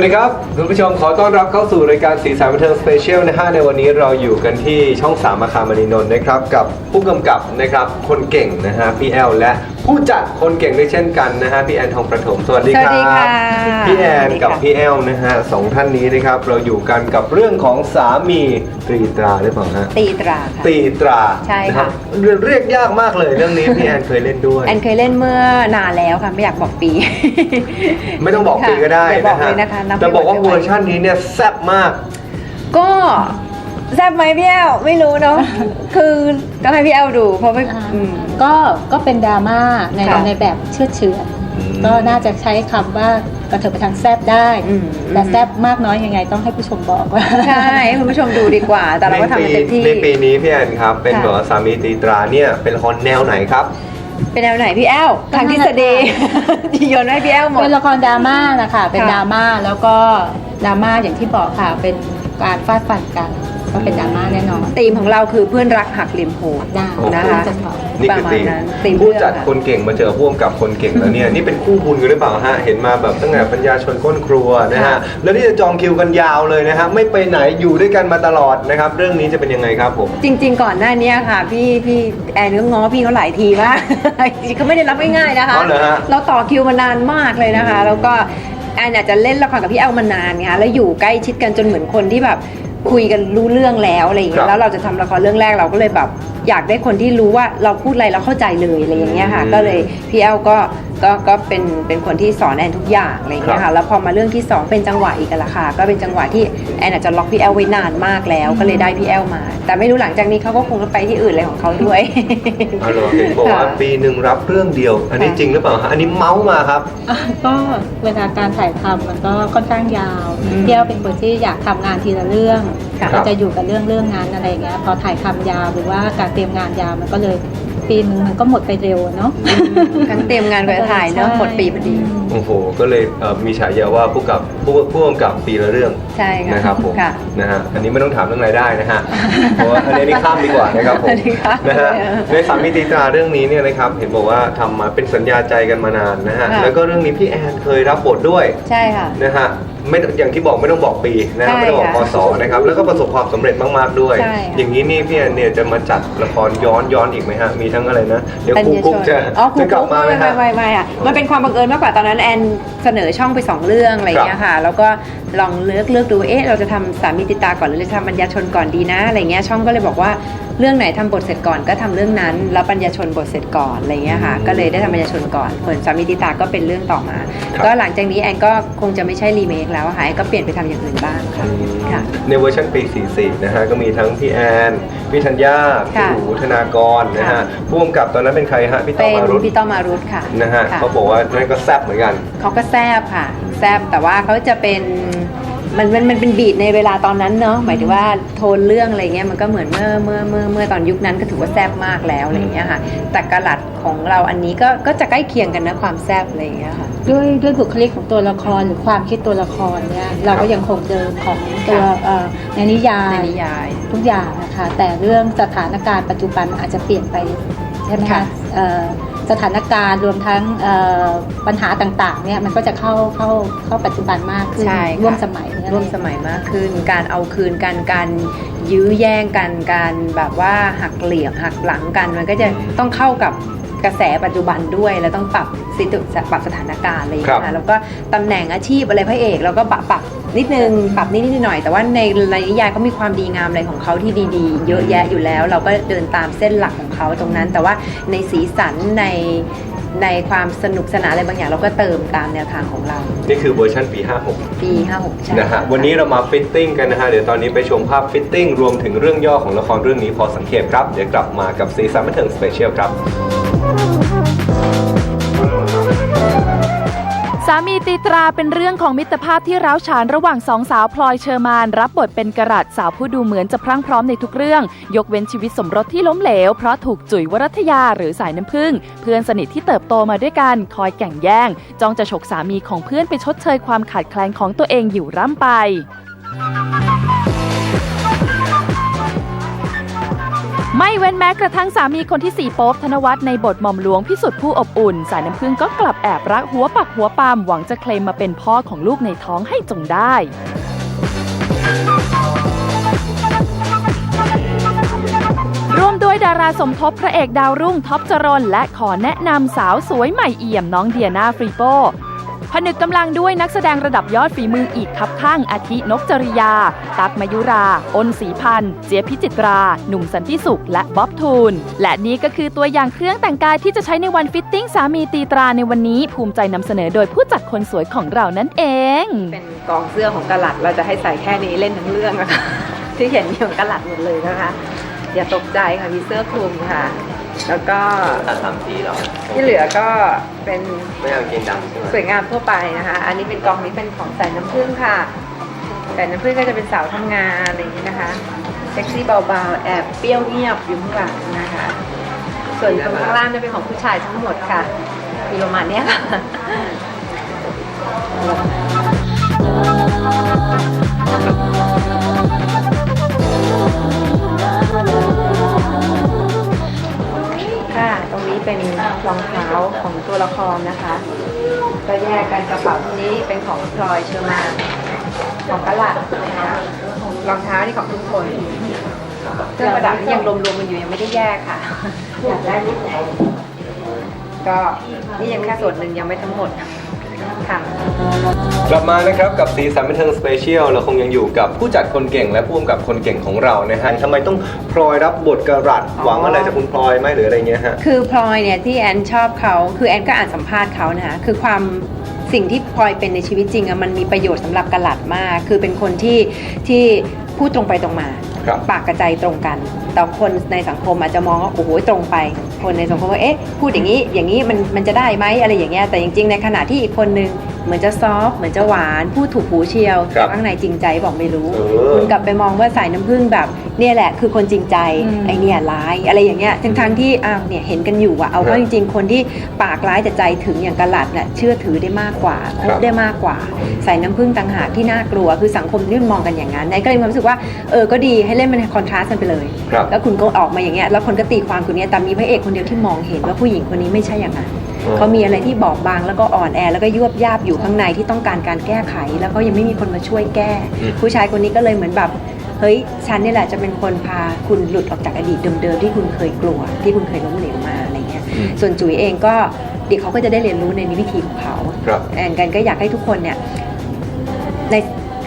วัสดีครับคุณผู้ชมขอต้อนรับเข้าสู่รายการสีสันบันเทิงสเปเชียลนะฮะในวันนี้เราอยู่กันที่ช่องสามอาคารมณีนนท์นะครับ กับผู้กำกับนะครับคนเก่งนะฮะพี่แอลและ ผู้จัดคนเก่งด้วยเช่นกันนะฮะพี่แอนทองประถมสวัสดีครับสวัสดีค่ะพี่แอนกับสวัสดีค่ะพี่แอลนะฮะสองท่านนี้นะครับเราอยู่กันกับเรื่องของสามีตรีตราหรือเปล่าฮะตีตราค่ะตรีตราใช่นค่ะรับเรียกยากมากเลยเรื่องนี้พี่แอนเคยเล่นด้วย แอนเคยเล่นเมื่อนานแล้วค่ะไม่อยากบอกปี ไม่ต้องบอกปีก็ได้อย่าบอกนะฮะเลยนะคะนับแต่บอกว่าไม่ไหว เวอร์ชันนี้เนี่ยแซ่บมาก ก็ แซ่บไหมพี่แอลไม่รู้เนาะ คือต้องให้พี่แอลดูเพราะไม่อ่าอืม ก็ก็เป็นดราม่าในค่ะในแบบเชื่อดเฉือนอืมก็น่าจะใช้คำว่ากระเถิบไปทางแซบได้ อืม แต่แซบมากน้อยยังไงต้องให้ผู้ชมบอกว่า ใช่ให้คุณผู้ชมดูดีกว่า แต่เราก็ทำมันเต็มที่ ในปีนี้พี่แอนครับ เป็นค่ะแบบว่าสามีตรีตราเนี่ยเป็นละครแนวไหนครับ เป็นแนวไหนพี่แอลทางทฤษฎีโยนให้พี่แอลหมด เป็นละครดราม่านะคะเป็นค่ะดราม่าแล้วก็ดราม่าอย่างที่บอกค่ะเป็นการฟาดฟันกัน ก็เป็นดราม่าแน่นอนธีมของเราคือเพื่อนรักหักเหลี่ยมโหดได้นะคะจะบอกนี่คือประมาณตีมนั้นธีมผู้จัดเรื่องอะคนเก่งมาเจอพ่วงกับคนเก่งแล้วเนี่ยนี่เป็นคู่บุญกันหรือเปล่าฮะเห็นมาแบบตั้งแต่ปัญญาชนก้นครัวนะฮะค่ะแล้วนี่จะจองคิวกันยาวเลยนะฮะไม่ไปไหนอยู่ด้วยกันมาตลอดนะครับเรื่องนี้จะเป็นยังไงครับผมจริง ๆ ก่อนหน้านี้ค่ะพี่พี่แอนก็ง้อพี่เขาหลายทีมากจริงๆเขาไม่ได้รับง่ายๆนะคะอ๋อเหรอฮะเราต่อคิวมานานมากเลยนะคะอืมแล้วก็แอนอาจจะเล่นละครกับพี่แอลมานานไงแล้วอยู่ใกล้ชิดกันจนเหมือนคนที่แบบ คุยกันรู้เรื่องแล้วอะไรอย่างเงี้ครัยบ แล้วเราจะทำละครเรื่องแรกเราก็เลยแบบ อยากได้คนที่รู้ว่าเราพูดอะไรเราเข้าใจเลยอะไรอย่างเงี้ยค่ะอืมก็เลยพี่แอลก็ก็ก็เป็นเป็นคนที่สอนแอนทุกอย่างอะไรอย่างเงี้ยครัค่ะบแล้วพอมาเรื่องที่สองเป็นจังหวะอีกอะละค่ะ ก็เป็นจังหวะที่แอนอาจจะล็อกพี่แอลไว้นานมากแล้ว ก็เลยได้พี่แอลมา แต่ไม่รู้หลังจากนี้เขาก็คงไปที่อื่นอะไรของเขาด้วยเอาล่ะเห็นบอกว่าค่ะปีหนึ่งรับเรื่องเดียว อันนี้ค่ะจริงหรือเปล่าฮะอันนี้เมาส์มาครับอะก็เวลาการถ่ายทำมันก็ค่อนข้างยาวอืมเที่ยวเป็นคนที่อยากทำงานทีละเรื่องค่ะก็จะอยู่กับเรื่องเรื่องนั้นอะไรอย่างเงี้ยพอถ่ายทำยาวหรือว่าการเตรียมงานยาวมันก็เลยปีนึงมันก็หมดไปเร็วอะเนาะ ทั้งเตรียมงานกว่าจะถ่ายเนอะหมดปีพอดีโอ้โห ก็เลยเอ่อมีฉายาว่าผู้กับผู้ผู้กำกับปีละเรื่องใช่ค่ะนะครับผมค่ะนะฮะอันนี้ไม่ต้องถามเรื่องรายได้นะฮะเพราะว่าอันนี้นี่ข้ามดีกว่านะครับผมอันนี้ข้ามนะฮะเลยอะในสามีตีตราเรื่องนี้เนี่ยนะครับเห็นบอกว่าทำมาเป็นสัญญาใจกันมานานนะฮะค่ะ แล้วก็เรื่องนี้พี่แอนเคยรับบทด้วยใช่ค่ะ นะฮะไม่ต้องอย่างที่บอกไม่ต้องบอกปีนะฮะใช่ไม่ต้องบอกพค่ะศนะครับแล้วก็ประสบความสำเร็จมากๆด้วย ใช่ค่ะ อย่างนี้นี่พี่แอนเนี่ยจะมาจัดละครย้อนย้อนอีกไหมฮะมีทั้งอะไรนะเดี๋ยวปัญครูญากุ๊กชนจะอ๋อครูจะกลับกุ๊กมาไหมไม่ฮะ ไม่ไม่ไม่ค่ะมันเป็นความบังเอิญมากกว่าตอนนั้นแอนเสนอช่องไปสองเรื่องอะไรอย่างเงี้ยค่ะ แล้วก็ลองเลือกเลือกดูเอ๊ะเราจะทำสามีติดตาก่อนหรือจะทำปัญญาชนก่อนดีนะอะไรเงี้ยช่องก็เลยบอกว่าเรื่องไหนทำบทเสร็จก่อนก็ทำเรื่องนั้น แล้วปัญญาชนบทเสร็จก่อนอะไรเงี้ยค่ะอืมก็เลยได้ทำปัญญาชนก่อนส่วนสามีติดตาก็เป็นเรื่องต่อมาครับก็หลังจากนี้แอนก็คงจะไม่ใช่รีเมคแล้วอะค่ะแอนก็เปลี่ยนไปทำอย่างอื่นบ้างค่ะค่ะในเวอร์ชันปี44นะฮะก็มีทั้งพี่แอนพี่ธัญญาพี่ค่ะหนูธนากรนะฮะค่ะผู้กำกับตอนนั้นเป็นใครฮะพี่ต้เป็อมนมารุตพี่ต้อมมารุตค่ะนะฮะค่เขาบอกว่านั่นก็แซ่บเหมือนกันเขาก็แซบค่ะ แซบแต่ว่าเขาจะเป็นมันมันมันเป็นบีดในเวลาตอนนั้นเนาะหมายถึงว่าโทนเรื่องอะไรเงี้ยมันก็เหมือนเมื่อเมื่อเมื่อเมื่อตอนยุคนั้นก็ถือว่าแซบมากแล้วอะไรเงี้ยค่ะแต่กระลัดของเราอันนี้ก็ก็จะใกล้เคียงกันนะความแซบอะไรเงี้ยค่ะด้วยด้วยบุคลิกของตัวละครหรือความคิดตัวละครเนี่ยเราก็ยังคงเดิมของตัวค่ะเอ่อในนิยาในยนิยาย ทุกอย่างนะคะแต่เรื่องสถานการณ์ปัจจุบันอาจจะเปลี่ยนไปใช่ไหมค่ะคะเอ่อ สถานการณ์รวมทั้งเอ่อปัญหาต่างๆเนี่ยมันก็จะเข้าเข้าเข้าปัจจุบันมากขึ้นใช่ค่ะร่วมสมัยเนี่ยร่วมสมัยมากขึ้น การเอาคืนกันการยื้อแย่งกันการแบบว่าหักเหลี่ยมหักหลังกันมันก็จะต้องเข้ากับ กระแสปัจจุบันด้วย แล้วต้องปรับสิตุปรับสถานการณ์อะไรอย่างเงี้ยครัค่ะบแล้วก็ตำแหน่งอาชีพอะไรพระเอกเราก็ปรับปรับนิดนึงปรับนิดนิดหน่อย แต่ว่าในในนิยายเขามีความดีงามอะไรของเขาที่ดีๆ เยอะแยะอยู่แล้ว เราก็เดินตามเส้นหลักของเขาตรงนั้น แต่ว่าในสีสันในในความสนุกสนานอะไรบางอย่างเราก็เติมตามแนวทางของเรา นี่คือเวอร์ชันปี 56 ปี 56 ใช่นะฮะวันนี้เรามาฟิตติ้งกันนะฮะ เดี๋ยวตอนนี้ไปชมภาพฟิตติ้งรวมถึงเรื่องย่อของละครเรื่องนี้พอสังเขปครับ เดี๋ยวกลับมากับซีซันบันเทิงสเปเชียลครับ สามีตีตราเป็นเรื่องของมิตรภาพที่ร้าวฉานระหว่างสองสาวพลอยเชอร์มาน รับบทเป็นกระรัดสาวผู้ดูเหมือนจะพรั่งพร้อมในทุกเรื่อง ยกเว้นชีวิตสมรสที่ล้มเหลว เพราะถูกจุ๋ยวรัตยาหรือสายน้ำผึ้งเพื่อนสนิทที่เติบโตมาด้วยกัน คอยแก่งแย่งจ้องจะฉกสามีของเพื่อนไปชดเชยความขาดแคลนของตัวเองอยู่ร่ำไป ไม่เว้นแม้กระทั่งสามีคนที่ 4 โป๊บธนวัฒน์ในบทหม่อมหลวงพิสุทธิ์ผู้อบอุ่น สายน้ำพึ่งก็กลับแอบรักหัวปักหัวปามหวังจะเคลมมาเป็นพ่อของลูกในท้องให้จงได้ ร่วมด้วยดาราสมทบพระเอกดาวรุ่งท็อปจรนและขอแนะนำสาวสวยใหม่เอี่ยมน้องเดียนาฟรีโป ผนึกกำลังด้วยนักแสดงระดับยอดฝีมืออีกครับข้างอาทินกจริยา ตักมายุราอ้นศรีพันธ์เจี๊ยพิจิตรา หนุ่มสันติสุข และบ๊อบทูนและนี่ก็คือตัวอย่างเครื่องแต่งกายที่จะใช้ในวันฟิตติ้งสามีตีตราในวันนี้ ภูมิใจนำเสนอโดยผู้จัดคนสวยของเรานั่นเอง เป็นกองเสื้อของกะหลัดเราจะให้ใส่แค่นี้เล่นทั้งเรื่องนะคะที่เห็นอยู่กะหลัดหมดเลยนะคะ อย่าตกใจค่ะมีเสื้อคลุมค่ะ แล้วก็ตัดสามสีเหรอที่เหลือก็เป็นไม่เอาเกงดำใช่ไหมสวยงามทั่วไปนะคะ อันนี้เป็นกองนี้เป็นของสายน้ำผึ้งค่ะสายน้ำผึ้งก็จะเป็นสาวทำงานอะไรอย่างนี้นะคะเซ็กซี่เบาๆ แอบเปรี้ยวเงียบอยู่ข้างหลังนะคะ ส่วนตรงข้างล่างจะเป็นของผู้ชายทั้งหมดค่ะ มีประมาณเนี้ยค่ะค่ะ นี้เป็นรองเท้าของตัวละครนะคะ ก็แยกกันกระเป๋าตรงนี้เป็นของพลอยเชอร์มานของกะหลัดนะคะรองเท้านี่ของทุกคนเครื่องประดับนี่ยังรวมๆกันอยู่ยังไม่ได้แยกค่ะอยากได้นิดไหนก็นี่ยังแค่ส่วนหนึ่งยังไม่ทั้งหมด ค่ะกลับมานะครับกับสีสันบันเทิงสเปเชียลเราคงยังอยู่กับผู้จัดคนเก่งและผู้กำกับคนเก่งของเรานะฮะทำไมต้องพลอยรับบทกระรัดหวังอะไรจากคุณพลอยไหมหรืออะไรเงี้ยฮะคือพลอยเนี่ยที่แอนชอบเขาคือแอนก็อ่านสัมภาษณ์เขานะคะคือความสิ่งที่พลอยเป็นในชีวิตจริงอะมันมีประโยชน์สำหรับกะหลัดมาก คือเป็นคนที่ที่พูดตรงไปตรงมา ครับปากกระใจตรงกัน แต่คนในสังคมอาจจะมองว่าโอ้โหตรงไป คนในสังคมว่าเอ๊ะพูดอย่างนี้อย่างนี้มันมันจะได้ไหมอะไรอย่างเงี้ยแต่จริงๆ ในขณะที่อีกคนนึงเหมือนจะซอฟต์เหมือนจะหวานพูดถูกหูเชียวครับข้างในจริงใจบอกไม่รู้เออ คุณกลับไปมองว่าสายน้ำผึ้งแบบ เนี่ยแหละคือคนจริงใจอืมไอเนี่ยร้ายอะไรอย่างเงี้ยทั้งทงๆที่อ้าวเนี่ยเห็นกันอยู่อะเอาครัเข้าบจริงๆ คนที่ปากร้ายแต่ใจถึงอย่างกะหลัดน่ะเชื่อถือได้มากกว่าคครับบได้มากกว่าสายน้ำผึ้งต่างหากที่น่ากลัวคือสังคมนี่มันมองกันอย่างนั้นไอ้ก็เลยมีความรู้สึกว่าเออก็ดีให้เล่นมันคอนทราสต์กันไปเลยครับแล้วคุณก็ออกมาอย่างเงี้ยแล้วคนก็ตีความคุณเนี้ยแต่มีพระเอกคนเดียวที่มองเห็นว่าผู้หญิงคนนี้ไม่ใช่อย่างนั้นอ๋อเขามีอะไรที่บอบบางแล้วก็อ่อนแอแล้วก็ยวบยาบอยู่ข้างในที่ต้องการการแก้ไข แล้วก็ยังไม่มีคนมาช่วยแก้อืมผู้ชายคนนี้ก็เลยเหมือนแบบ เฮ้ยฉันนี่แหละจะเป็นคนพาคุณหลุดออกจากอดีตเดิมๆที่คุณเคยกลัว ที่คุณเคยล้มเหลวมาอะไรเงี้ยอืมส่วนจุ๋ยเองก็เด็กเขาก็จะได้เรียนรู้ในวิธีของเขาครับแอนกันก็อยากให้ทุกคนเนี่ยใน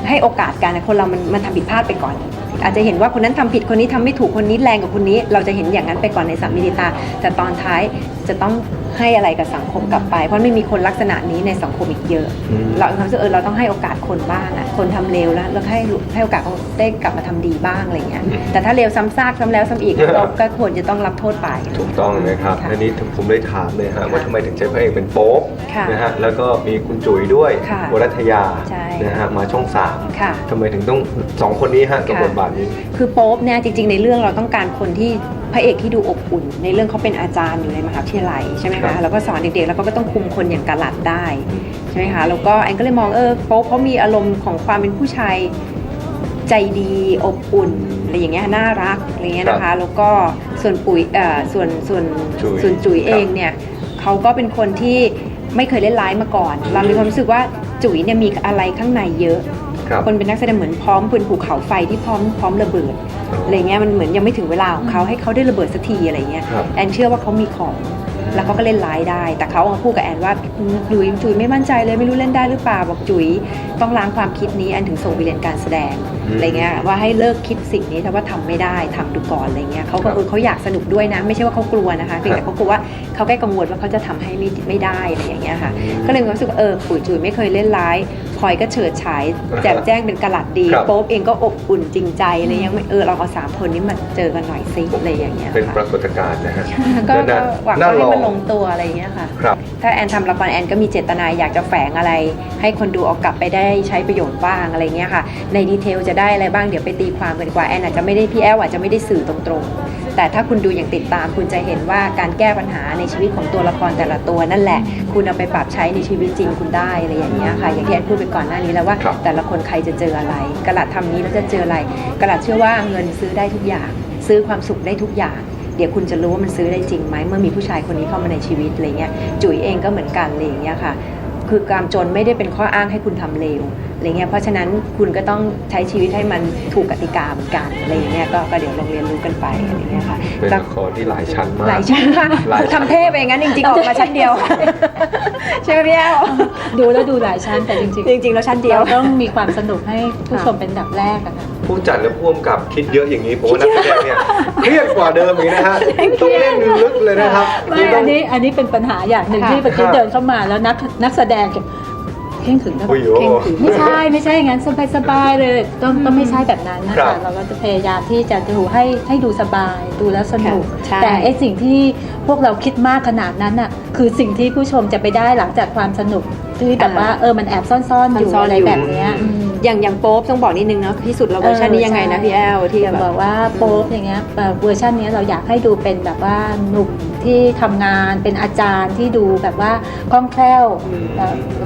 ให้โอกาสกันนะคนเรามันมันทำผิดพลาดไปก่อน อาจจะเห็นว่าคนนั้นทำผิดคนนี้ทำไม่ถูกคนนี้แรงกว่าคนนี้ เราจะเห็นอย่างนั้นไปก่อนในสามมิติตา แต่ตอนท้ายจะต้องให้อะไรกับสังคมกลับไป เพราะไม่มีคนลักษณะนี้ในสังคมอีกเยอะอืมเรามีความรู้สึกเออเราต้องให้โอกาสคนบ้างอะคนทำเลวแล้วเราให้ให้โอกาสเขาได้กลับมาทำดีบ้างอะไรเงี้ยอืมแต่ถ้าเลวซ้ำซากซ้ำแล้วซ้ำอีกเราก็ควรจะต้องรับโทษไปถูกต้องนะครับค่ะอันนี้ผมเลยถามเลยฮะว่าทำไมถึงใช้พระเอกเป็นโป๊ปค่ะนะฮะแล้วก็มีคุณจุ๋ยด้วยค่ะวรัตยาใช่นะฮะมาช่องสามค่ะทำไมถึงต้องสองคนนี้ฮะกับบค่ะทบาทนี้คือโป๊ปเนี่ยจริง ๆ ในเรื่องเราต้องการคนที่พระเอกที่ดูอบอุ่น ในเรื่องเขาเป็นอาจารย์อยู่ในมหาวิทยาลัยใช่ไหมครัคะบแล้วก็สอนเด็กๆแล้วก็ต้องคุมคนอย่างกะหลัดได้ใช่ไหมคะแล้วก็แอนก็เลยมองเออโป๊ปเขามีอารมณ์ของความเป็นผู้ชายใจดีอบอุ่นอะไรอย่างเงี้ยน่ารักอะไรเงี้ยนะครัคะบแล้วก็ส่วนปุ๋ยเอ่อส่วนส่วนจุ๋ยส่วนจุ๋ยครับเองเนี่ยเขาก็เป็นคนที่ไม่เคยเล่นร้ายมาก่อน เรามีความรู้สึกว่าจุ๋ยเนี่ยมีอะไรข้างในเยอะ ครับคนเป็นนักแสดงเหมือนพร้อมเป็นภูเขาไฟที่พร้อมพร้อมระเบิดอะไรเงี้ยมันเหมือนยังไม่ถึงเวลาของเขาให้เขาได้ระเบิดสักทีอะไรเงี้ยครับแอนเชื่อว่าเขามีของแล้วเขาก็เล่นร้ายได้ แต่เขาเอามาพูดกับแอนว่าจุ๋ยจุ๋ยไม่มั่นใจเลยไม่รู้เล่นได้หรือเปล่าบอกจุ๋ยต้องล้างความคิดนี้แอนถึงส่งไปเรียนการแสดงอืมอะไรเงี้ยว่าให้เลิกคิดสิ่งนี้ถ้าว่าทำไม่ได้ทำดูก่อนอะไรเงี้ยเขาก็ครับเออเขาอยากสนุกด้วยนะ ไม่ใช่ว่าเขากลัวนะคะเพียงแต่เขากลัวว่าเขาแค่กังวลว่าเขาจะทำให้ไม่ไม่ได้อะไรอย่างเงี้ยค่ะอืมก็เลยมีความรู้สึกว่าเออปุ๋ยจุ๋ยไม่เคยเล่นร้าย พลอยก็เฉิดฉาย แจ่มแจ้งเป็นกระหลัดดีครับโป๊ปเองก็อบอุ่นจริงใจอะไรยังไม่เออเราเอาสามคนนี้มาเจอกันหน่อยซิอะไรอย่างเงี้ยเป็นปค่ะรากฏการณ์นะฮะก็น่าก็หวังน่าว่าให้มันลลองงตัวอะไรอย่างเงี้ยค่ะครับถ้าแอนทำละครแอนก็มีเจตนาอยากจะแฝงอะไร ให้คนดูเอากลับไปได้ใช้ประโยชน์บ้างอะไรเงี้ยค่ะ ในดีเทลจะได้อะไรบ้างเดี๋ยวไปตีความกันดีกว่าแอนอาจจะไม่ได้พี่แอลอาจจะไม่ได้สื่อตรงๆ แต่ถ้าคุณดูอย่างติดตาม คุณจะเห็นว่าการแก้ปัญหาในชีวิตของตัวละครแต่ละตัวนั่นแหละ คุณเอาไปปรับใช้ในชีวิตจริงคุณได้อะไรอย่างเงี้ยค่ะ อย่างที่แอนพูดไปก่อนหน้านี้แล้วว่าครับแต่ละคนใครจะเจออะไร กระหลัดทำนี้แล้วจะเจออะไร กระหลัดเชื่อว่าเงินซื้อได้ทุกอย่าง ซื้อความสุขได้ทุกอย่างเดี๋ยวคุณจะรู้ว่ามันซื้อได้จริงไหมเมื่อมีผู้ชายคนนี้เข้ามาในชีวิตอะไรเงี้ยจุ๋ยเองก็เหมือนกันอะไรอย่างเงี้ยค่ะ คือความจนไม่ได้เป็นข้ออ้างให้คุณทำเลวอะไรเงี้ยเพราะฉะนั้นคุณก็ต้องใช้ชีวิตให้มันถูกกติกาเหมือนกันอะไรอย่างเงี้ยก็ก็เดี๋ยวลองเรียนรู้กันไปอะไรเงี้ยค่ะเป็นแต่ละครที่หลายชั้นมากหลายชั้นมากหลายชั้นทำเทพไปอย่างนั้นจริงๆออกมาชั้นเดียวใช่ไหมพี่แอลดูแล้วดูหลายชั้นแต่จริงจริงๆแล้วชั้นๆเดียวเราต้องมีความสนุกให้ผู้ชมเป็นอันดับแรกอะค่ะ ผู้จัดและผู้กำกับคิดเยอะอย่างนี้ผมว่านักแสดงเนี่ยเครียดกว่าเดิมอีกนะฮะต้องเล่นลึกเลยนะครับไม่นี่ต้อัองนนี้อันนี้เป็นปัญหาอย่างหนึ่งค่ะที่เมื่อกี้ครับเดินเข้ามาแล้วนักนักแสดงจะเข่งขรึงนะโอ้ยโหเข่งขรึงไม่ใช่ไม่ใช่อย่างนั้นสบายสบายๆเลยต้องต้องไม่ใช่แบบนั้นนะครับคะเราก็จะพยายามที่จะดูให้ให้ดูสบายดูแล้วสนุกใช่แต่ไอสิ่งที่พวกเราคิดมากขนาดนั้นอะคือสิ่งที่ผู้ชมจะไปได้หลังจากความสนุกที่แบบว่าเออมันแอบซ่อนๆอยู่ซ่อนๆอะไรอยู่แบบเนี้ย อืมอย่างอย่างโป๊ปต้องบอกนิดนึงนะที่สุดเราเวอร์ชันนี้ยังไงนะพี่แอลที่จะแบบบอกว่าโป๊ปอย่างเงี้ยเอ่อเวอร์ชันเนี้ยเราอยากให้ดูเป็นแบบว่าหนุ่มที่ทำงานเป็นอาจารย์ที่ดูแบบว่าคล่องแคล่ว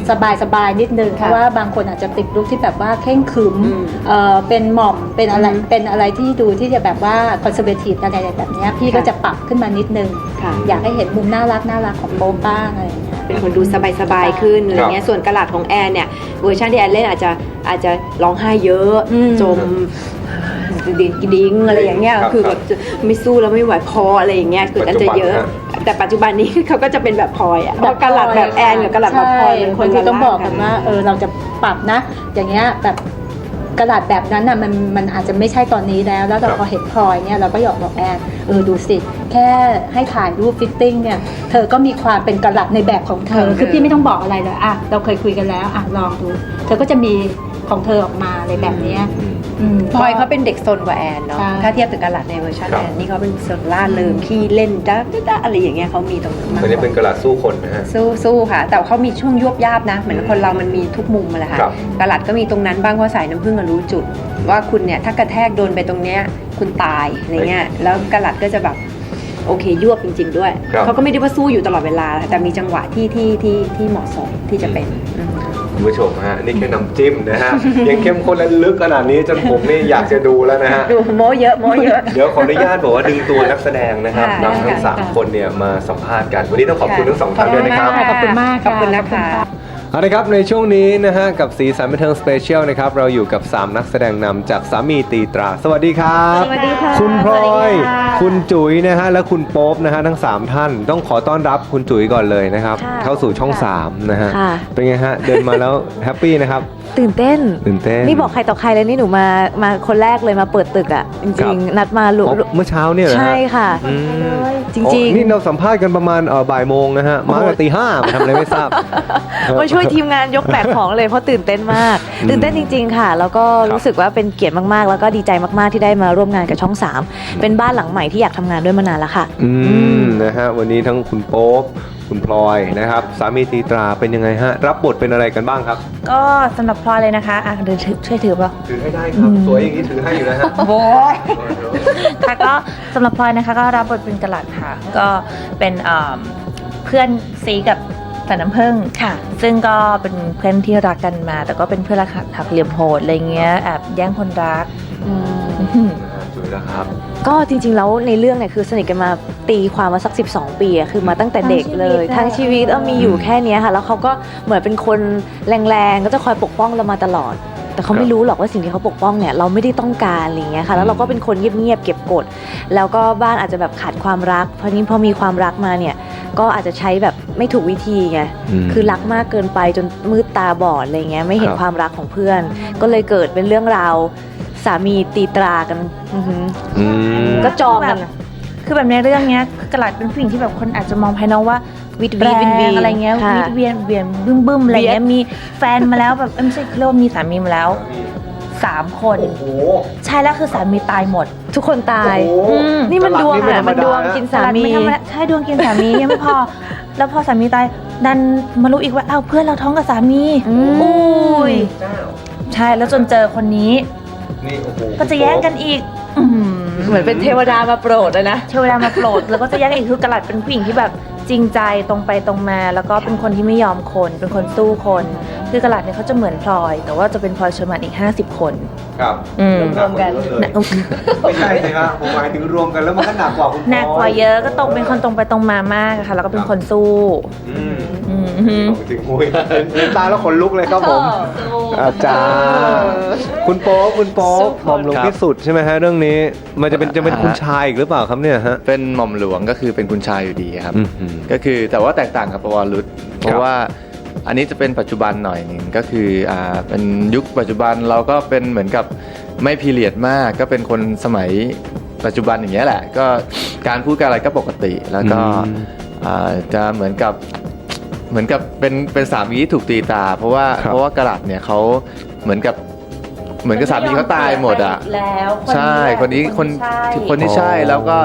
สบายสบายๆนิดนึงเพค่ะราะว่าบางคนอาจจะติดลุกที่แบบว่าเข่งขรึมอืมเอ่อเป็นหม่อมเป็นอะไรอืมเป็นอะไรที่ดูที่จะแบบว่าคอนเซอร์เวทีฟอะไรแบบเนี้ยพี่ก็ค่ะจะปรับขึ้นมานิดนึงค่ะอยากให้เห็นมุมน่ารักน่ารักของโป๊ปบ้างอะไรอย่างเงี้ยเป็นคนดูสบายๆขึ้นอะไรเงี้ยส่วนกระหลัดของแอนเนี่ย เวอร์ชันที่แอนเล่นอาจจะอาจจะร้องไห้เยอะอืมจมดิ้งดิ้งอะไรอย่างเงี้ยครับคือแบบไม่สู้แล้วไม่ไหวพออะไรอย่างเงี้ยคืออาจจะเยอะ แต่ปัจจุบันนี้เขาก็จะเป็นแบบพลอยอะเพราะกระหลัดแบบแอนกับกระหลัดแบบพลอยเป็นคนที่ละต้องบอกกันร่างว่าเออเราจะปรับนะ อย่างเงี้ยแบบ กระดาษแบบนั้นอะมันมันอาจจะไม่ใช่ตอนนี้แล้ว แล้วเราครับพอเห็นพลอยเนี่ยเราก็อยากบอกแอนเออดูสิแค่ให้ถ่ายรูปฟิตติ้งเนี่ยเธอก็มีความเป็นกระดาษในแบบของเธอเออคือพี่ไม่ต้องบอกอะไรเลยอะเราเคยคุยกันแล้วอะลองดู เธอก็จะมี ของเธอออกมาอะไรแบบเนี้ย อืม พลอยเขาเป็นเด็กซนกว่าแอนเนาะ ใช่ ถ้าเทียบถึงกระหลัดในเวอร์ชันครับ แอนนี่เขาเป็นซนล่าเริงขี้เล่นด้าด้าอะไรอย่างเงี้ยเขามีตรงนั้นมากตอนนี้กว่าเป็นกระดาษสู้คนนะฮะ สู้สู้ค่ะ แต่เขามีช่วงยวบยาบนะ เหมือนคนเรามันมีทุกมุมมาแหละค่ะ ครับ กระหลัดก็มีตรงนั้นบ้างเพราะสายน้ำผึ้งอะรู้จุด ว่าคุณเนี่ยถ้ากระแทกโดนไปตรงเนี้ยคุณตายอะไรเงี้ย แล้วกระหลัดก็จะแบบโอเคยวบจริง ๆ ด้วย ครับ เขาก็ไม่ได้ว่าสู้อยู่ตลอดเวลาแต่มีจังหวะที่ที่ที่ที่เหมาะสมที่จะเป็นอืม คุณผู้ชมฮะนี่แค่น้ำจิ้มนะฮะ ยังเข้มข้นและลึกขนาดนี้จนผมนี่อยากจะดูแล้วนะฮะ ดูโม้เยอะโม้เยอะ เดี๋ยวขออนุญาตบอกว่าดึงตัวนักแสดงนะครับค่ะนำทั้งค่ะสามคนเนี่ยมาสัมภาษณ์กัน วันนี้ต้องขอบคุณทั้งสองท่านด้วยนะครับ ขอบคุณมากขอบคุณนะขอบคุณคะค่ะ เอาละครับในช่วงนี้นะฮะกับสีสันบันเทิงสเปเชียลนะครับเราอยู่กับ 3 นักแสดงนำจากสามีตีตรา สวัสดีครับ สวัสดีค่ะคุณพลอย สวัสดีค่ะ คุณจุ๋ยนะฮะและคุณโป๊ปนะฮะทั้ง 3 ท่าน ต้องขอต้อนรับคุณจุ๋ยก่อนเลยนะครับ ค่ะเข้าสู่ช่อง3นะฮะ ค่ะ เป็นไงฮะ เดินมาแล้ว แฮปปี้นะครับตื่นเต้น ตื่นเต้นนี่บอกใครต่อใครเลยนี่หนูมามาคนแรกเลยมาเปิดตึกอะ่ะจครัริบงๆนัดมาลุอ๋อเมื่อเช้าเนี่ยเหรอฮะใช่ค่ะ อืมจริงอ๋อนี่เราสัมภาษณ์กันประมาณเอ่อบ่ายโมงนะฮะ มาตั้งแต่ตีห้ามาทำอะไรไม่ทราบๆมาช่วยทีมงานยกแบกของเลยเพราะตื่นเต้นมาก อืมตื่นเต้นจริง ๆ ค่ะ แล้วก็ครับรู้สึกว่าเป็นเกียรติมากๆ แล้วก็ดีใจมากๆที่ได้มาร่วมงานกับช่อง 3 เป็นบ้านหลังใหม่ที่อยากทำงานด้วยมานานแล้วค่ะ อืมนะฮะวันนี้ทั้งคุณโป๊ป คุณพลอยนะครับ สามีตีตราเป็นยังไงฮะ รับบทเป็นอะไรกันบ้างครับ ก็สำหรับพลอยเลยนะคะอะเดินถือช่วยถือเปล่า ถือให้ได้ครับ สวยอย่างนี้ถือให้อยู่นะฮะโอ้ย ค่ะก็สำหรับพลอยนะคะก็รับบทเป็นกระหลัดค่ะ ก็เป็นเอิ่มเพื่อนซีกับสันน้ำผึ้งค่ะ ซึ่งก็เป็นเพื่อนที่รักกันมา แต่ก็เป็นเพื่อนรักหักเหลี่ยมโหดอะไรเงี้ยแอบแย่งคนรัก อืม อื้อหือจุ๋ยนะครับ ก็จริงๆ แล้วในเรื่องเนี่ยคือสนิทกันมาตีความมาสัก 12 ปีอะคือมาตั้งแต่เด็กเลยทั้งชีวิตเออมีอยู่แค่เนี้ยค่ะ แล้วเขาก็เหมือนเป็นคนแรงๆ ก็จะคอยปกป้องเรามาตลอด แต่เขาไม่รู้หรอกว่าสิ่งที่เขาปกป้องเนี่ยเราไม่ได้ต้องการอะไรอย่างเงี้ยค่ะ แล้วเราก็เป็นคนเงียบๆเก็บกด แล้วก็บ้านอาจจะแบบขาดความรัก เพราะนี้พอมีความรักมาเนี่ยก็อาจจะใช้แบบไม่ถูกวิธีไง อืม คือรักมากเกินไปจนมืดตาบอดอะไรเงี้ยไม่เห็นครับ ความรักของเพื่อน ก็เลยเกิดเป็นเรื่องราว สามีตีตรากันอือหืออืมก็จองกันคือแบบในเรื่องเนี้ยคือกระหลัดเป็นผู้หญิงที่แบบคนอาจจะมองภายนอกว่าวิดแรวีวินวีงอะไรเงี้ยค่ะวิดเวียนเวียนบึ้มบึ้มอะไรเงี้ยมีแฟนมาแล้วแบบเอ้ยไม่ใช่เรียกว่ามีสามีมาแล้วสามคนโอ้โหใช่แล้วคือสามีตายหมดทุกคนตายโอ้โหมนี่มันดวงกระหลัอะไมันดวงธรรดาะกินสามี ไธรรดใช่ดวงกินสามียังไม่พอ แล้วพอสามีตายดันมารู้อีกว่าอ้าวเพื่อนเราท้องกับสามีอืม อุ้ยเจ้าใช่แล้วจนเจอคนนี้ นี่โอ้โหก็จะแย่งกันอีกอื้อหือเหมือนเป็นเทวดามาโปรดเลยนะ เทวดามาโปรดแล้วก็จะแย่งกันอีกคือกระหลัดเป็นผู้หญิงที่แบบจริงใจตรงไปตรงมา แล้วก็เป็นคนที่ไม่ยอมคน เป็นคนสู้คนคือกระหลัดเนี่ยเขาจะเหมือนพลอย แต่ว่าจะเป็นพลอยเชอร์มานอีก 50 คน ครับอืม รวมกันไม่ใช่สิฮะผมหมายถึงรวมกันแล้วมันก็หนักกว่าคุณหนักกว่าเยอะก็ตรงเป็นคนตรงไปตรงมามากอะค่ะ แล้วก็เป็นคนสู้อืมอืมถึงมุ้ยเห็นตาแล้วขนลุกเลยครับผมอาจารย์คุณโป๊ปคุณโป๊ปหม่อมหลวงที่สุดใช่ไหมฮะเรื่องนี้ มันจะเป็นจะเป็นคุณชายอีกหรือเปล่าครับเนี่ยฮะเป็นหม่อมหลวงก็คือเป็นคุณชายอยู่ดีครับอืมอืมก็คือแต่ว่าแตกต่างกับปวรุษเพราะว่า อันนี้จะเป็นปัจจุบันหน่อยหนึ่งก็คืออ่าเป็นยุคปัจจุบันเราก็เป็นเหมือนกับไม่พีเรียดมาก ก็เป็นคนสมัยปัจจุบันอย่างเงี้ยแหละ ก็การพูดการอะไรก็ปกติแล้วก็อืมอ่าจะเหมือนกับเหมือนกับเป็นเป็นสามีที่ถูกตีตา เพราะว่าครับเพราะว่ากระหลัดเนี่ยเขาเหมือนกับเหมือนกับสามีเขาตายหมดอะแล้วใช่คนนี้คนใช่คนที่ใช่แล้วก็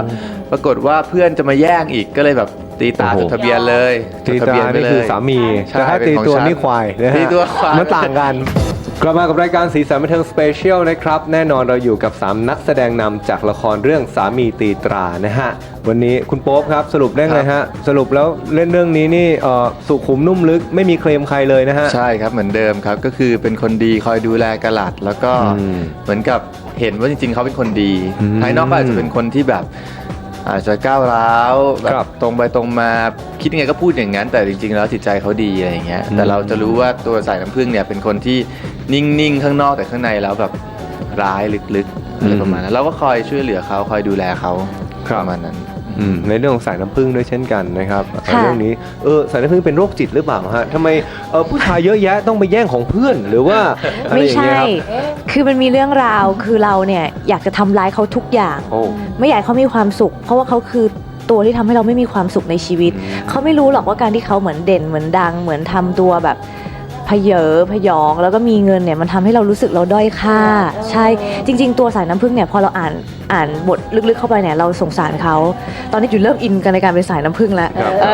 ปรากฏว่าเพื่อนจะมาแย่งอีกก็เลยแบบ ตีตาโอ้จโหดทะเบียนเลยตีจดทะตาเบียนไปนี่เลคือยสามีใช่แต่ถ้าเป็นตีของตัวฉันนี่ควายนะฮะตีตัวควาย มันต่างกัน กลับมากับรายการสีสันบันเทิงสเปเชียลนะครับ แน่นอนเราอยู่กับ 3 นักแสดงนำจากละครเรื่องสามีตีตรานะฮะ วันนี้คุณโป๊ปครับ สรุปได้ไงฮะ สรุปแล้วเล่นเรื่องนี้นี่เอ่อสุขุมนุ่มลึกไม่มีเคลมใครเลยนะฮะ ใช่ครับเหมือนเดิมครับก็คือเป็นคนดีคอยดูแลกระหลัด แล้วก็อืมเหมือนกับเห็นว่าจริงๆเขาเป็นคนดีอืมภายนอกก็อาจจะเป็นคนที่แบบ อาจจะก้าวร้าวแบครับบตรงไปตรงมาคิดยังไงก็พูดอย่างนั้น แต่จริงๆแล้วจิตใจเขาดีอะไรอย่างเงี้ยอืมแต่เราจะรู้ว่าตัวสายน้ำผึ้งเนี่ยเป็นคนที่นิ่งๆข้างนอกแต่ข้างในแล้วแบบร้ายลึกๆอะไรประมาณนั้นเราก็คอยช่วยเหลือเขาคอยดูแลเขาประมาณนั้นอืม ในเรื่องของสายน้ำผึ้งด้วยเช่นกันนะครับค่ะเรื่องนี้เออสายน้ำผึ้งเป็นโรคจิตหรือเปล่าฮะทำไมเออผู้ชายเยอะแยะต้องไปแย่งของเพื่อนหรือว่าอะไรไม่อย่างใช่เงี้ยครับคือมันมีเรื่องราวคือเราเนี่ยอยากจะทำร้ายเขาทุกอย่างโอ้ไม่อยากให้เขามีความสุข เพราะว่าเขาคือตัวที่ทำให้เราไม่มีความสุขในชีวิต เขาไม่รู้หรอกว่าการที่เขาเหมือนเด่นเหมือนดัง เหมือนทำตัวแบบ พเยอพยอง แล้วก็มีเงินเนี่ยมันทำให้เรารู้สึกเราด้อยค่า ใช่จริง ๆ ตัวสายน้ำผึ้งเนี่ยพอเราอ่านอ่านบทลึกๆเข้าไปเนี่ยเราสงสารเขา ตอนนี้จุดเริ่มอินกันในการเป็นสายน้ำผึ้งแล้วครับเอ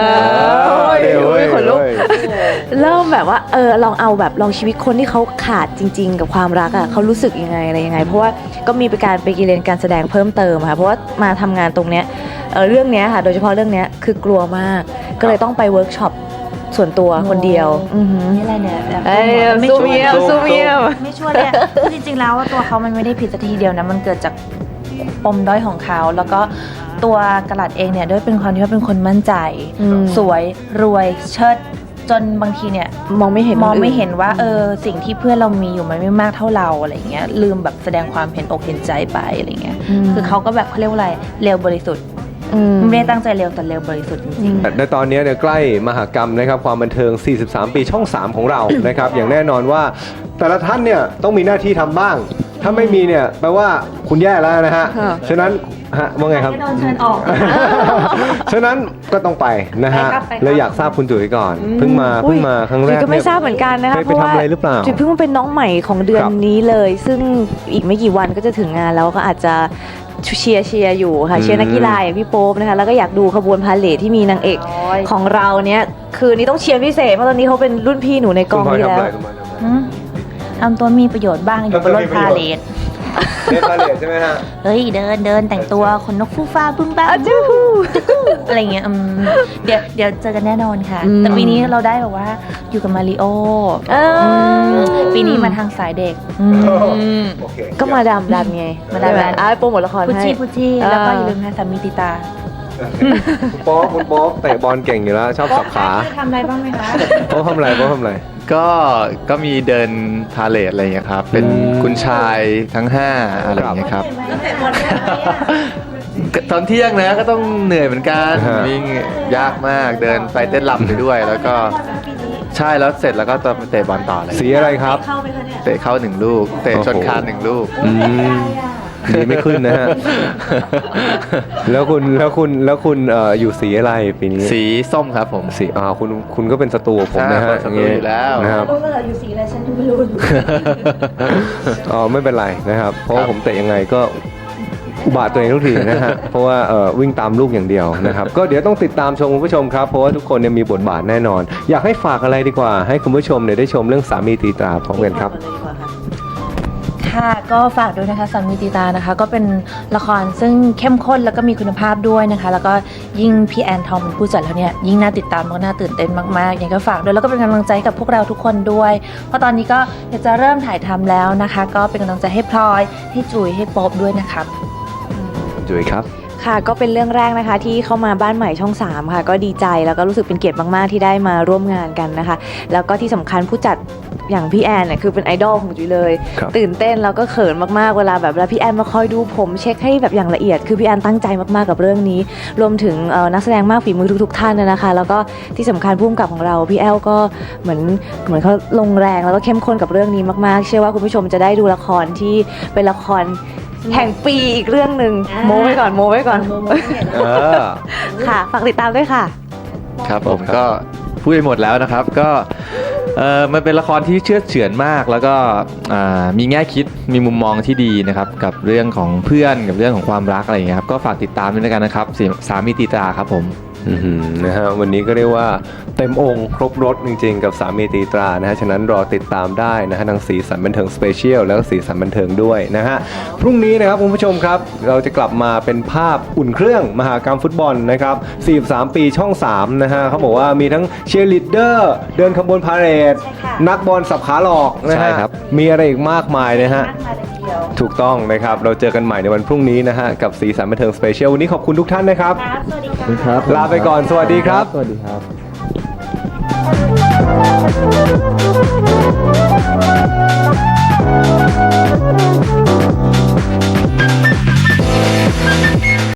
อเดี๋ยวเว้ยขนลุกเว้ยเริ่มแบบว่าเออลองเอาแบบลองชีวิตคนที่เขาขาดจริง ๆ กับความรักอะเขารู้สึกยังไงอะไรยังไง เพราะว่าก็มีไปการไปเรียนการแสดงเพิ่มเติมค่ะเพราะว่ามาทำงานตรงเนี้ยเออเรื่องเนี้ยค่ะโดยเฉพาะเรื่องเนี้ยคือกลัวมาก ก็เลยต้องไปเวิร์กช็อป ส่วนตัวคนเดียวอือหือ นี่อะไรเนี่ยแบบเอ้ยไม่ซูช่วยเมียซูซูมเมียไม่ช่วยเนี่ยคือจริงๆแล้วว่าตัวเขามันไม่ได้ผิดสักทีเดียวนะมันเกิดจากปมด้อยของเขา แล้วก็ตัวกระหลัดเองเนี่ยด้วยเป็นความที่ว่าเป็นคนมั่นใจ อืม สวยรวยเชิดจนบางทีเนี่ย มองไม่เห็นมองไม่คเห็นว่าเออสิ่งที่เพื่อนเรามีอยู่มันไม่มากเท่าเราอะไรเงี้ยลืมแบบแสดงความเห็นอกเห็นใจไปอะไรเงี้ยมคือเขาก็แบบเขาเรียกว่าอะไรเร็วบริสุทธิ์อืม ไม่ได้ตั้งใจเร็วแต่เร็วบริสุทธิ์จริงๆ ในตอนนี้เนี่ยใกล้มหากรรมนะครับความบันเทิง 43 ปีช่อง 3 ของเรา นะครับ อย่างแน่นอนว่า แต่ละท่านเนี่ยต้องมีหน้าที่ทำบ้าง ถ้าไม่มีเนี่ยแปลว่าคุณแย่แล้วนะฮะ ค่ะ ฉะนั้นฮะว่าไงครับโดนเชิญออก ฉะนั้นก็ต้องไปนะฮะไปครับไปครับ เลยอยากทราบคุณจุ๋ยก่อน เพิ่งมาเพิ่งมาครั้งแรจุ๋กยก็ไม่ทราบเหมือนกันนะคะเคยไปทำอะไรหรือเปล่า จุ๋ยเพิ่งเป็นน้องใหม่ของเดือนครับนี้เลย ซึ่งอีกไม่กี่วันก็จะถึงงานแล้วก็อาจจะ เชียร์เชียร์อยู่ค่ะอืมเชียร์นักกีฬาอย่างพี่โป๊ปนะคะแล้วก็อยากดูขบวนพาเลทที่มีนางเอกของเราเนี้ยคือนี่ต้องเชียร์พิเศษเพราะตอนนี้เขาเป็นรุ่นพี่หนูในกคุอณงพลอยนี้ทำแล้วอะไรคุณพลอยทำอะไรอืมทำตัวมีประโยชน์บ้างอยู่บนรถพาเลท เล่นพาเลทใช่ไหมฮะ เฮ้ยเดินเดินแต่งตัวขนนกฟูฟ้าบึ้มบ้าจู้อะไรเงี้ยอืมเดี๋ยวเดี๋ยวเจอกันแน่นอนค่ะ อืม แต่ปีนี้เราได้แบบว่าอยู่กับมาริโอเอออมปีนี้มาทางสายเด็กอืม โอเคก็มาดามดันไงมาดามดัน อะโปรโมทละครพุชให้ ชี่พุชชี่เออแล้วก็อย่าลืมนะสามีติตา คุณโป๊ปคุณโป๊ปเตะบอลเก่งอยู่แล้วชอบสับขาทำอะไรบ้างไหมคะโป๊ปทำอะไรโป๊ปทำอะไรก็ก็มีเดินพาเลทอะไรอย่างเงี้ยครับ เป็นอืมคุณชายทั้ง5อะไรอย่างเงี้ยครับก็ตอนเที่ยงนะก็ต้องเหนื่อยเหมือนกันฮะวิ่งยากมากเดินไปเต้นรำไปด้วย แล้วก็ใช่แล้วเสร็จแล้วก็ตอนเตะบอลต่อเลยสีอะไรครับ เตะเข้าหนึ่งลูก เตะชนคานหนึ่งลูกอืม ดีไม่ขึ้นนะฮะ แล้วคุณแล้วคุณแล้วคุณเอ่ออยู่สีอะไรปีนี้ สีส้มครับผม สีอ่าคุณคุณก็เป็นศัตรูกับผมนะฮะใช่ศัตรูอยู่แล้ว นะครับอยู่สีอะไรฉันไม่รู้อ๋อไม่เป็นไรนะครับ เพราะว่าผมเตะยังไงก็อุบาทตัวเองทุกทีนะฮะ เพราะว่าเอ่อวิ่งตามลูกอย่างเดียวนะครับ ก็เดี๋ยวต้องติดตามชมคุณผู้ชมครับ เพราะว่าทุกคนเนี่ยมีบทบาทแน่นอน อยากให้ฝากอะไรดีกว่า ให้คุณผู้ชมเนี่ยได้ชมเรื่องสามีตีตราพร้อมกันครับค่ะ ค่ะก็ฝากด้วยนะคะสามีตีตานะคะ ก็เป็นละครซึ่งเข้มข้นแล้วก็มีคุณภาพด้วยนะคะ แล้วก็ยิ่งพี่แอนทองเป็นผู้จัดแล้วเนี่ยยิ่งน่าติดตามแล้วก็น่าตื่นเต้นมากๆยังไงก็ฝากด้วยแล้วก็เป็นกำลังใจให้กับพวกเราทุกคนด้วย เพราะตอนนี้ก็อยากจะเริ่มถ่ายทำแล้วนะคะ ก็เป็นกำลังใจให้พลอยให้จุ๋ยให้ป๊อบด้วยนะครับ จุ๋ยครับ ค่ะก็เป็นเรื่องแรกนะคะที่เข้ามาบ้านใหม่ช่อง 3 ค่ะ ก็ดีใจแล้วก็รู้สึกเป็นเกียรติมากๆที่ได้มาร่วมงานกันนะคะ แล้วก็ที่สำคัญผู้จัดอย่างพี่แอนเนี่ยคือเป็นไอดอลของจุ๋ยเลยครับตื่นเต้นแล้วก็เขินมากๆเวลาแบบเวลาพี่แอนมาคอยดูผมเช็คให้แบบอย่างละเอียด คือพี่แอนตั้งใจมากๆกับเรื่องนี้ รวมถึงเอ่อนักแสดงมากฝีมือทุก ๆ ท่านนะคะ แล้วก็ที่สำคัญผู้กำกับของเราพี่แอลก็เหมือนเหมือนเขาลงแรงแล้วก็เข้มข้นกับเรื่องนี้มากๆ เชื่อว่าคุณผู้ชมจะได้ดูละครที่เป็นละคร แห่งปีอีกเรื่องหนึ่งโม้ไว้ก่อนโม้ไว้ก่อนเออค่ะฝากติดตามด้วยค่ะ ครับผมก็พูดไปหมดแล้วนะครับก็เออมันเป็นละครที่เชื่อดเฉือนมากแล้วก็อ่ามีแง่คิดมีมุมมองที่ดีนะครับกับเรื่องของเพื่อนกับเรื่องของความรักอะไรอย่างเงี้ยครับก็ฝากติดตามด้วยกันนะครับสสามีตีตราครับผมอื้อหือ นะฮะวันนี้ก็เรียกว่าเต็มองค์ครบรถจริงๆ กับสามีตีตรานะฮะฉะนั้นรอติดตามได้นะฮะทางสีสันบันเทิงสเปเชียลแล้วก็สีสันบันเทิงด้วยนะฮะพรุ่งนี้นะครับคุณผู้ชมครับ เราจะกลับมาเป็นภาพอุ่นเครื่องมหากรรมฟุตบอลนะครับ43 ปีช่อง 3 นะฮะเขาบอกว่ามีทั้งเชียร์ลีดเดอร์ เดินขบวนพาเหรดนักบอลสับขาหลอกนะใช่ฮะครับมีอะไรอีกมากมายนะฮะ ถูกต้องนะครับ เราเจอกันใหม่ในวันพรุ่งนี้นะฮะ กับสีสันบันเทิงสเปเชียล วันนี้ขอบคุณทุกท่านนะครับสวัสดีครับ ลาไปก่อน สวัสดีครับ สวัสดีครับ